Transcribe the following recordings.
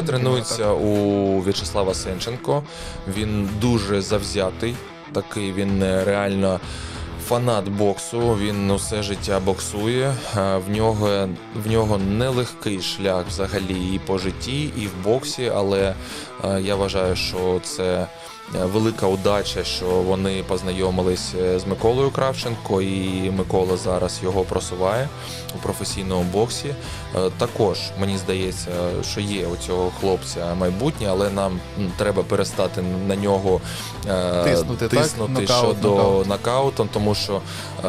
Саша тренується у В'ячеслава Сенченко. Він дуже завзятий. Такий він е, реально фанат боксу. Він усе життя боксує. Е, В нього, в нього нелегкий шлях взагалі і по житті, і в боксі. Але е, я вважаю, що це велика удача, що вони познайомились е, з Миколою Кравченко, і Микола зараз його просуває у професійному боксі. Е, Також мені здається, що є у цього хлопця майбутнє, але нам треба перестати на нього е, Тиснути, так? Нокаут, щодо нокаут. нокаутом, тому що е,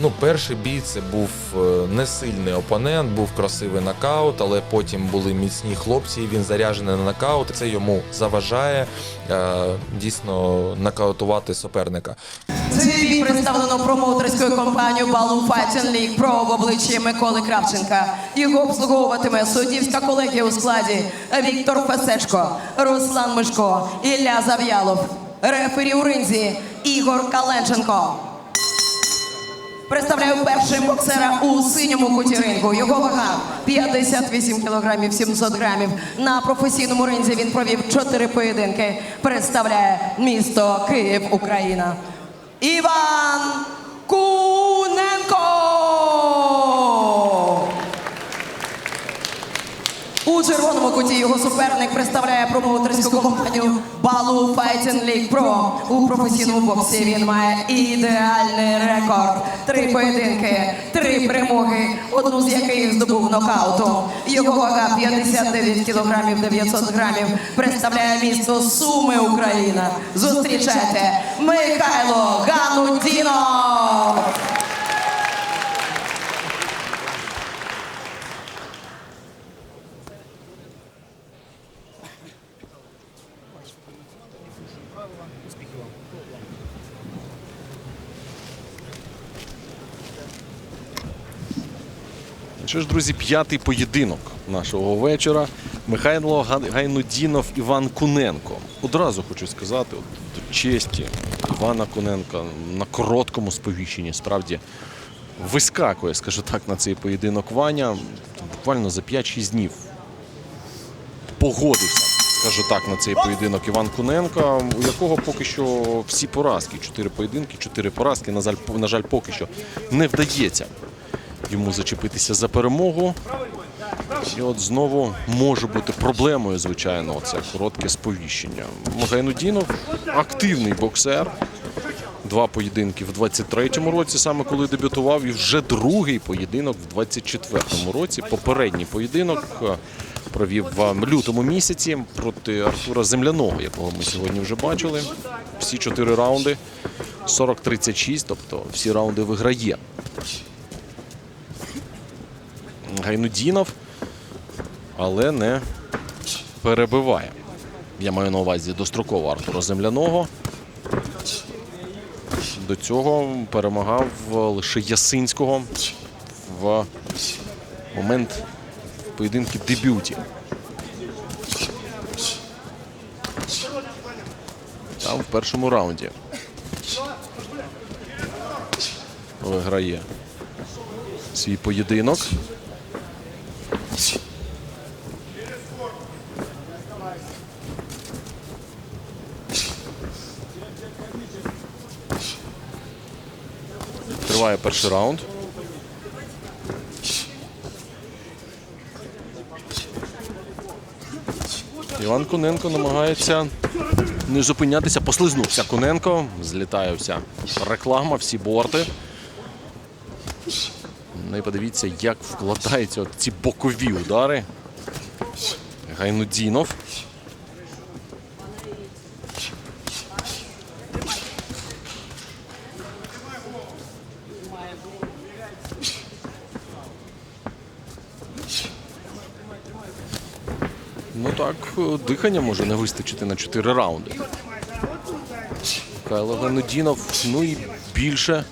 ну, перший бій це був е, не сильний опонент, був красивий нокаут, але потім були міцні хлопці, і він заряджений на нокаут. Це йому заважає е, дійсно нокаутувати суперника. Цей бій представлено промоутерською компанією Балу Fighting League Pro в обличчі Миколи Кравченка. Його обслуговуватиме суддівська колегія у складі Віктор Фесешко, Руслан Мишко, Ілля Зав'ялов, рефері у ринзі Ігор Каленченко. Представляю першим боксера у синьому куті рингу. Його вага 58 кілограмів 700 грамів. На професійному ринзі він провів чотири поєдинки. Представляє місто Київ, Україна. Іван Куненко. У червоному куті його суперник представляє промоутерську компанію Балу Fighting League Pro. У професійному боксі він має ідеальний рекорд. Три поєдинки, три перемоги, одну з яких здобув нокаутом. Його вага 59 кілограмів 900 грамів. Представляє місто Суми, Україна. Зустрічайте Михайло Ганудінов. Що ж, друзі, п'ятий поєдинок нашого вечора. Михайло Га- Гайнудінов, Іван Куненко. Одразу хочу сказати, от, до честі Івана Куненка на короткому сповіщенні справді вискакує, скажу так, на цей поєдинок Ваня. Буквально за 5-6 днів погодився, скажу так, на цей поєдинок Іван Куненка, у якого поки що всі поразки. Чотири поєдинки, чотири поразки. На жаль, на жаль, поки що не вдається йому зачепитися за перемогу. І от знову може бути проблемою, звичайно, це коротке сповіщення. Гайнудінов активний боксер. Два поєдинки в 23-му році, саме коли дебютував, і вже другий поєдинок в 24-му році. Попередній поєдинок е, провів в лютому місяці проти Артура Земляного, якого ми сьогодні вже бачили. Всі чотири раунди 40-36, тобто всі раунди виграє. Гайнудінов, але не перебиває. Я маю на увазі достроково Артура Земляного. До цього перемагав лише Ясинського в момент поєдинків дебюті. Там в першому раунді виграє свій поєдинок. Триває перший раунд. Іван Коненко намагається не зупинятися. Послизнувся Коненко. Злітає вся реклама, всі борти. Ну і подивіться, як вкладаються ці бокові удари. Гайнудінов. Ну так, е, дихання може не вистачити на 4 раунди. Михайло Гайнудінов, ну і більше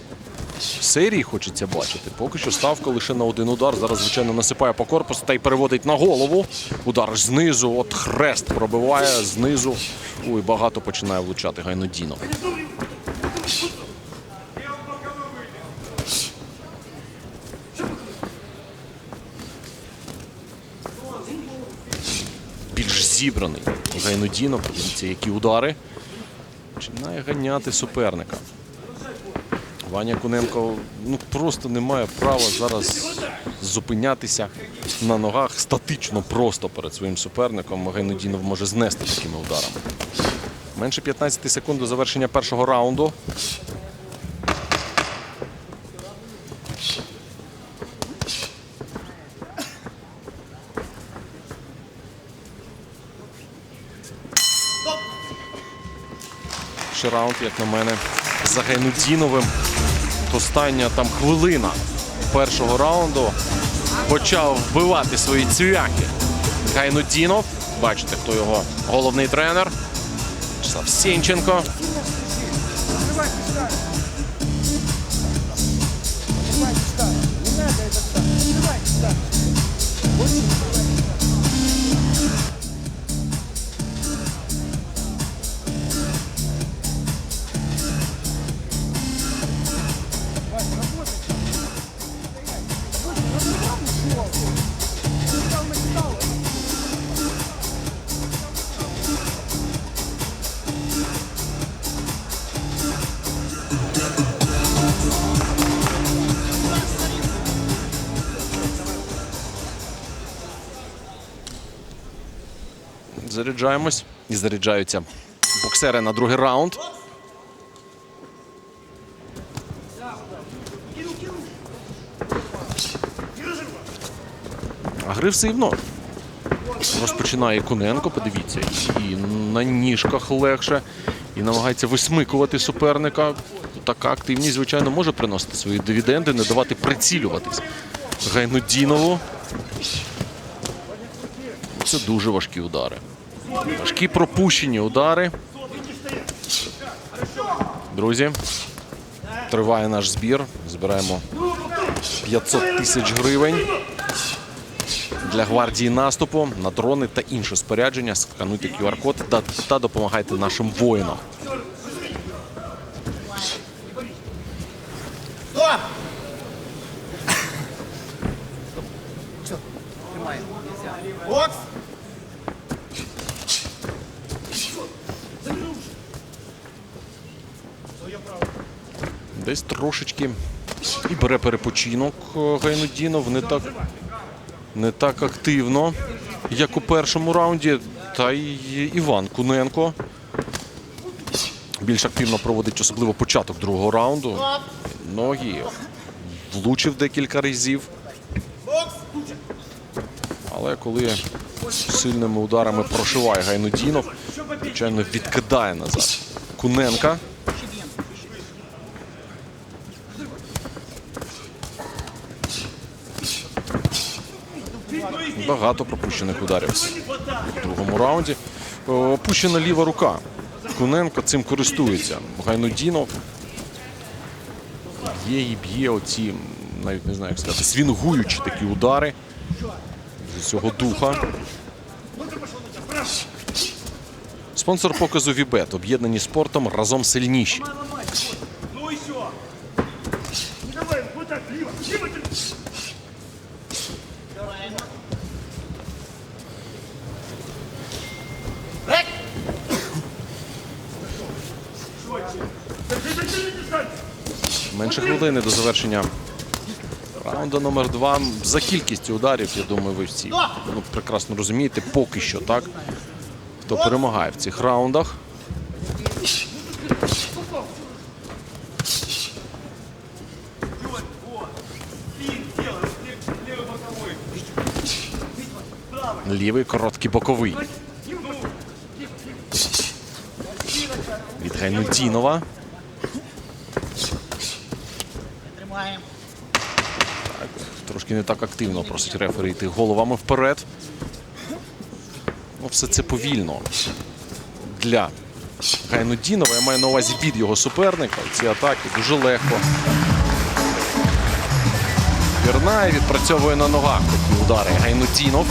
серії хочеться бачити. Поки що ставка лише на один удар. Зараз, звичайно, насипає по корпусу та й переводить на голову. Удар знизу, от хрест пробиває знизу. Ой, багато починає влучати Гайнудінов. Зібраний. Гайнудінов, подивіться, які удари. Починає ганяти суперника. Ваня Куненко ну, просто не має права зараз зупинятися на ногах статично просто перед своїм суперником. Гайнудінов може знести такими ударами. Менше 15 секунд до завершення першого раунду. Перший раунд, як на мене, за Гайнудіновим. Остання там хвилина першого раунду почав вбивати свої цвяхи. Гайнудінов. Бачите, хто його головний тренер. Вячеслав Сенченко. Заряджаємось і заряджаються боксери на другий раунд. Агресивно розпочинає Куненко, подивіться, і на ніжках легше, і намагається висмикувати суперника. Така активність, звичайно, може приносити свої дивіденди, не давати прицілюватись Гайнудінову. Це дуже важкі удари. Важкі пропущені удари. Друзі, триває наш збір. Збираємо 500 тисяч гривень для гвардії наступу на дрони та інше спорядження. Скануйте QR-код та, допомагайте нашим воїнам. Бере перепочинок е, Гайнудінов. Не так, не так активно, як у першому раунді. Та й Іван Куненко більш активно проводить особливо початок другого раунду. Ноги влучив декілька разів. Але коли сильними ударами прошиває Гайнудінов, звичайно, відкидає назад Куненка. Багато пропущених ударів у другому раунді. Е, Опущена ліва рука. Куненко цим користується. Гайнудінов б'є і б'є оці, навіть не знаю, як сказати, свінгуючі такі удари з цього духа. Спонсор показу Вібет. Об'єднані спортом разом сильніші. Ну еще. Ну давай, вот так, лево, лево. Менше хвилини до завершення раунду номер два. За кількістю ударів, я думаю, ви всі ну, прекрасно розумієте, поки що так. Хто перемагає в цих раундах. Лівий короткий боковий. Від Гайнудінова. Трошки не так активно просить рефері йти головами вперед. Ну, все це повільно. Для Гайнудінова. Я маю на увазі від його суперника. Ці атаки дуже легко. Вірнає відпрацьовує на ногах такі удари. Гайнудінов.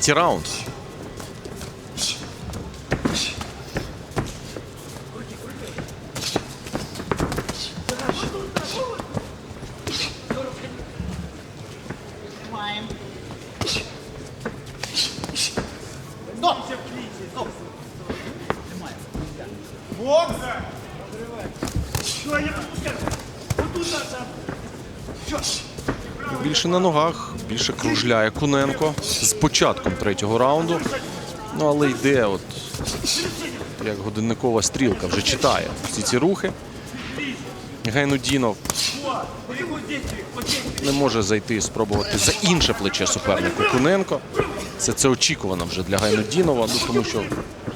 Надо. Все. Більше на ногах, більше кружляє Куненко початком третього раунду. Ну але йде, от як годинникова стрілка, вже читає всі ці рухи. Гайнудінов не може зайти спробувати за інше плече супернику Куненко. Це це очікувано вже для Гайнудінова, ну тому що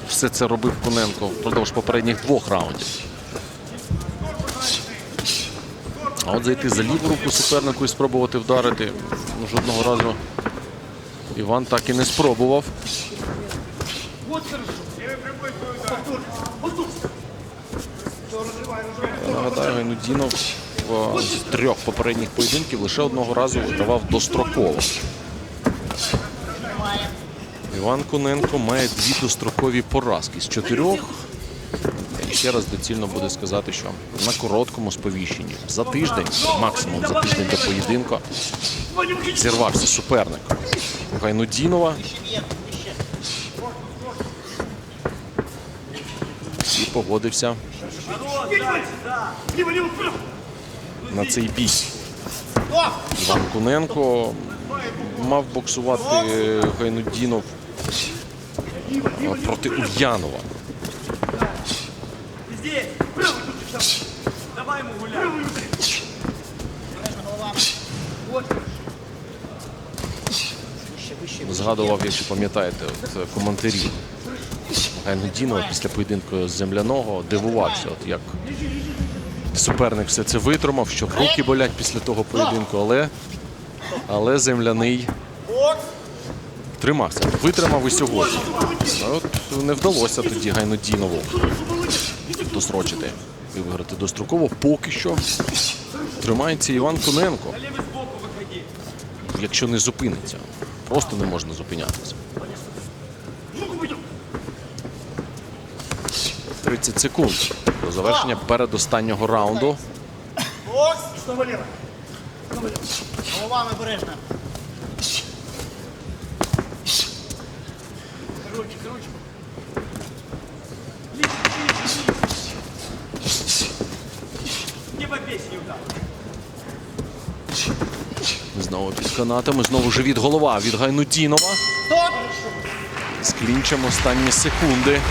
все це робив Куненко впродовж попередніх двох раундів. А от зайти за ліву руку супернику і спробувати вдарити ну, жодного разу Іван так і не спробував. Нагадаю, Гайнудінов в- з трьох попередніх поєдинків лише одного разу вигравав достроково. Іван Куненко має дві дострокові поразки з чотирьох. Ще раз доцільно буде сказати, що на короткому сповіщенні за тиждень, максимум за тиждень до поєдинку, зірвався суперник Гайнудінова. І погодився на цей бій. Іван Куненко мав боксувати Гайнудінов проти Ульянова. Згадував, якщо пам'ятаєте, от, е, коментарі Гайнудінова після поєдинку з земляного дивувався, от як суперник все це витримав, що руки болять після того поєдинку, але, але земляний тримався, витримав і сьогодні. От не вдалося тоді Гайнудінову досрочити і виграти достроково. Поки що тримається Іван Коненко, якщо не зупиниться. Просто не можна зупинятися. 30 секунд до завершення передостаннього раунду. Бокс. Голова лево. Головами обережно. Ручек, ручку. Не по песне удар. Знову під канатами, знову живіт голова від Гайнудінова. З клінчем останні секунди.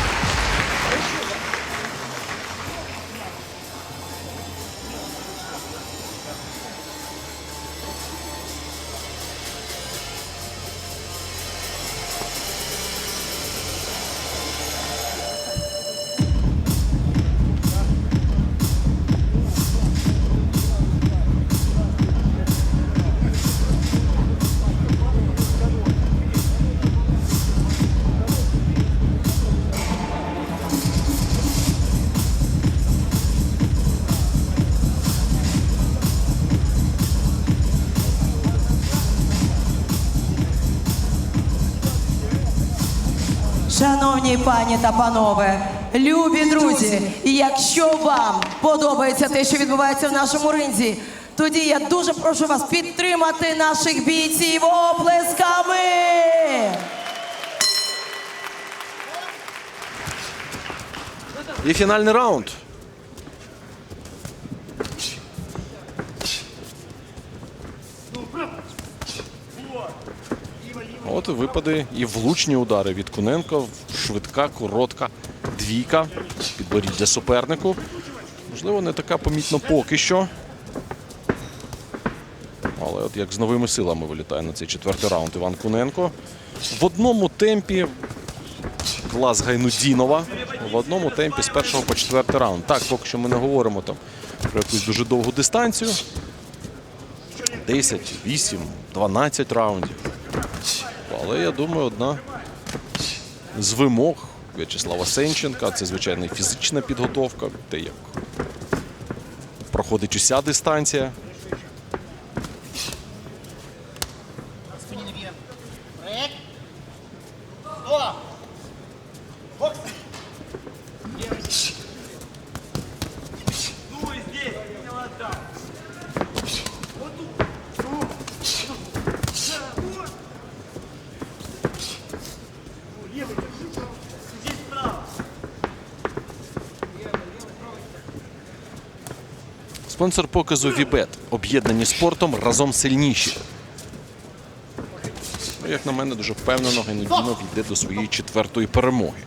Шановні пані та панове, любі друзі, і якщо вам подобається те, що відбувається в нашому ринзі, тоді я дуже прошу вас підтримати наших бійців оплесками. І фінальний раунд. От випади і влучні удари від Куненко. Швидка, коротка двійка. Підборіддя супернику. Можливо, не така помітно поки що. Але от як з новими силами вилітає на цей четвертий раунд Іван Куненко. В одному темпі клас Гайнудінова в одному темпі з першого по четвертий раунд. Так, поки що ми не говоримо там про якусь дуже довгу дистанцію. 10, 8, 12 раундів. Але я думаю, одна з вимог В'ячеслава Сенченка це, звичайно, фізична підготовка, те, як проходить уся дистанція. Спонсор показу Вібет. Об'єднані спортом разом сильніші. Ну, Як на мене, дуже впевнено, Гайнудінов йде до своєї четвертої перемоги.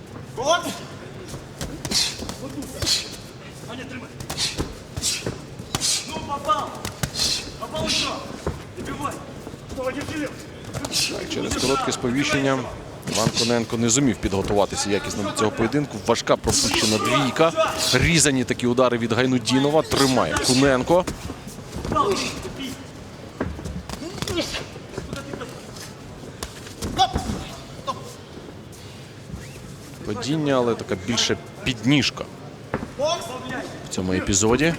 Через коротке сповіщення Іван Коненко не зумів підготуватися якісно до цього поєдинку. Важка пропущена двійка. Різані такі удари від Гайнудінова. Тримає Куненко. Падіння, але така більше підніжка в цьому епізоді.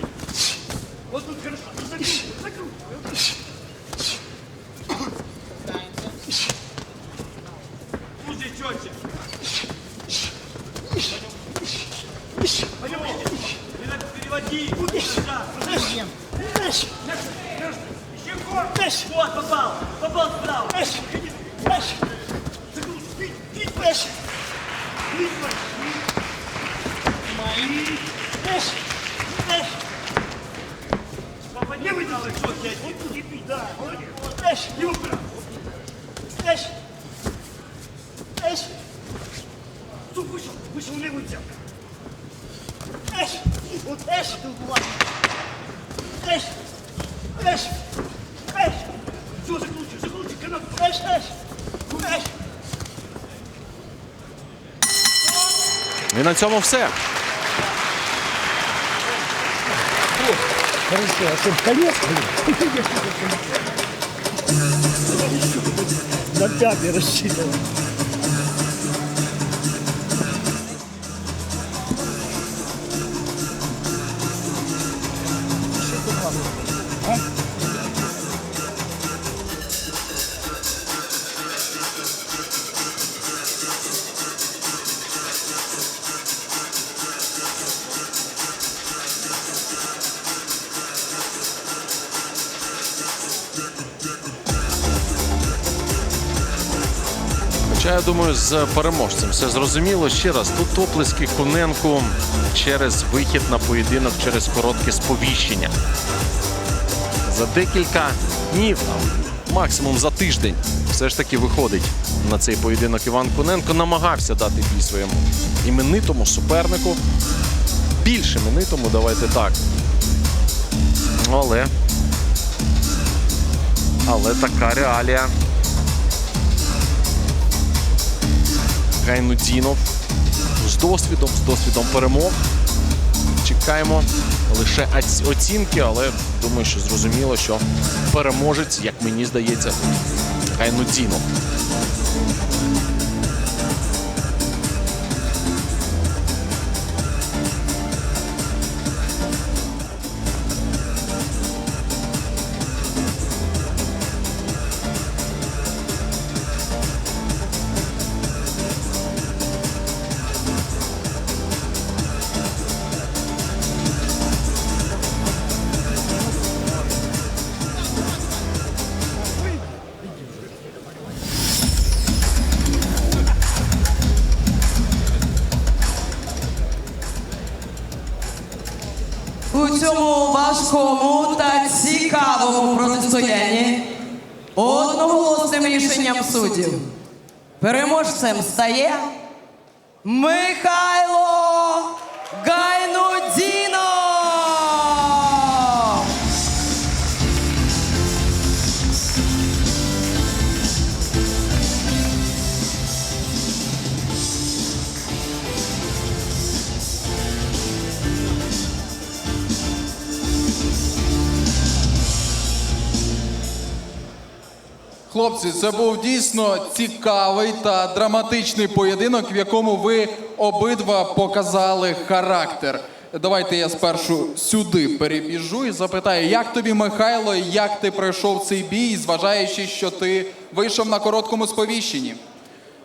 не выдал их, что я Вот не бить, да. Молодец. Его вправо. Тут вышел, вышел левую взял. Вот еш. Эш! Эш! Эш! Все, закручивай, закручивай, канат. Эш, эш! Эш! І на цьому все. Хорошо, а что, колес? На пятый рассчитывал. Думаю, з переможцем все зрозуміло. Ще раз, тут оплески Куненку через вихід на поєдинок, через коротке сповіщення. За декілька днів, максимум за тиждень, все ж таки виходить на цей поєдинок Іван Куненко. Намагався дати бій своєму іменитому супернику. Більш іменитому, давайте так. Але. Але така реалія. Гайнудінов з досвідом, з досвідом перемог. Чекаємо лише оцінки, але думаю, що зрозуміло, що переможець, як мені здається, Гайнудінов. Важкому та цікавому протистоянні? Одноголосним рішенням суддів. Переможцем стає Михайло Хлопці, це був дійсно цікавий та драматичний поєдинок, в якому ви обидва показали характер. Давайте я спершу сюди перебіжу і запитаю, як тобі, Михайло, як ти пройшов цей бій, зважаючи, що ти вийшов на короткому сповіщенні?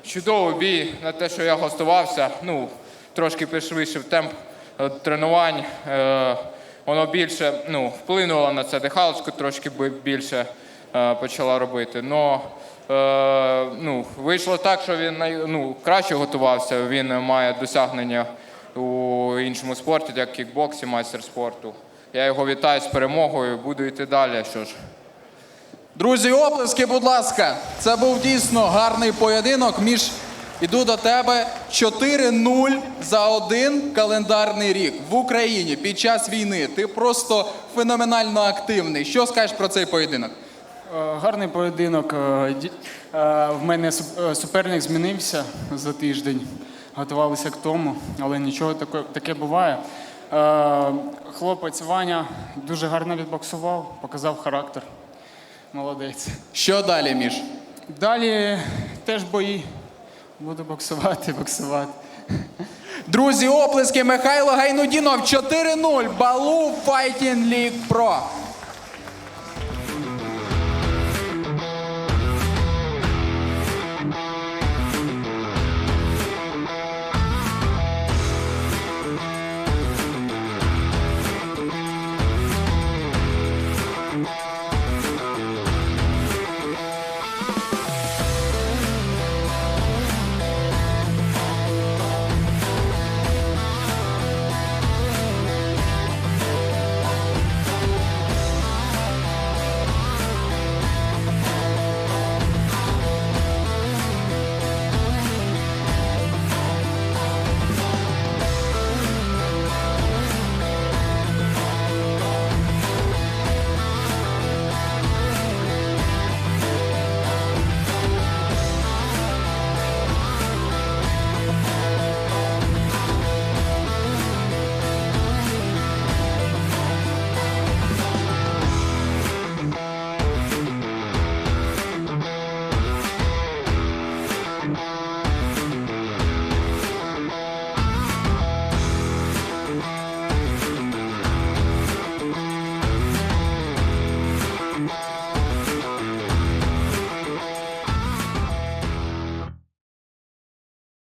Чудовий бій на те, що я гостувався. Ну, трошки пришвидшив темп е, тренувань. Е, воно більше ну, вплинуло на це. Дихалочку трошки більше почала робити. Но Е, ну, вийшло так, що він ну, краще готувався. Він має досягнення у іншому спорті, як кікбоксі, майстер спорту. Я його вітаю з перемогою, буду йти далі. Що ж. Друзі, оплески, будь ласка. Це був дійсно гарний поєдинок між. Іду до тебе 4-0 за один календарний рік в Україні під час війни. Ти просто феноменально активний. Що скажеш про цей поєдинок? Е, Гарний поєдинок. Е, е, В мене суперник змінився за тиждень. Готувалися к тому, але нічого таке, таке буває. Хлопець Ваня дуже гарно відбоксував, показав характер. Молодець. Що далі, Міш? Далі теж бої. Буду боксувати, боксувати. Друзі, оплески Михайло Гайнудінов 4-0. Балу Fighting League Pro.